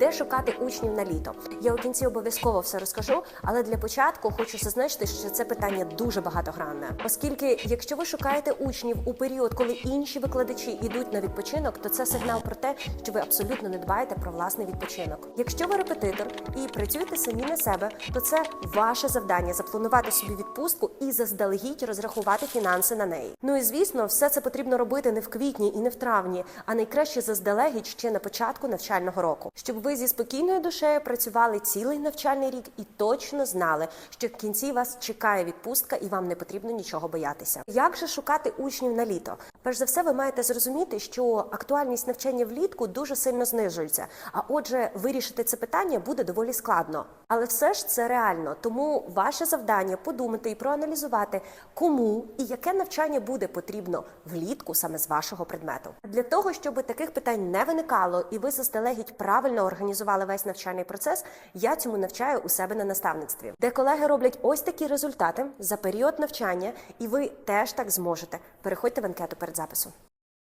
Де шукати учнів на літо? Я у кінці обов'язково все розкажу, але для початку хочу зазначити, що це питання дуже багатогранне, оскільки якщо ви шукаєте учнів у період, коли інші викладачі йдуть на відпочинок, то це сигнал про те, що ви абсолютно не дбаєте про власний відпочинок. Якщо ви репетитор і працюєте самі на себе, то це ваше завдання запланувати собі відпустку і заздалегідь розрахувати фінанси на неї. Ну і звісно, все це потрібно робити не в квітні і не в травні, а найкраще заздалегідь ще на початку навчального року, щоб ви зі спокійною душею працювали цілий навчальний рік і точно знали, що в кінці вас чекає відпустка і вам не потрібно нічого боятися. Як же шукати учнів на літо? Перш за все, ви маєте зрозуміти, що актуальність навчання влітку дуже сильно знижується. А отже, вирішити це питання буде доволі складно. Але все ж це реально. Тому ваше завдання подумати і проаналізувати, кому і яке навчання буде потрібно влітку саме з вашого предмету. Для того, щоб таких питань не виникало і ви заздалегідь правильно організували весь навчальний процес, я цьому навчаю у себе на наставництві, де колеги роблять ось такі результати за період навчання, і ви теж так зможете. Переходьте в анкету перед записом.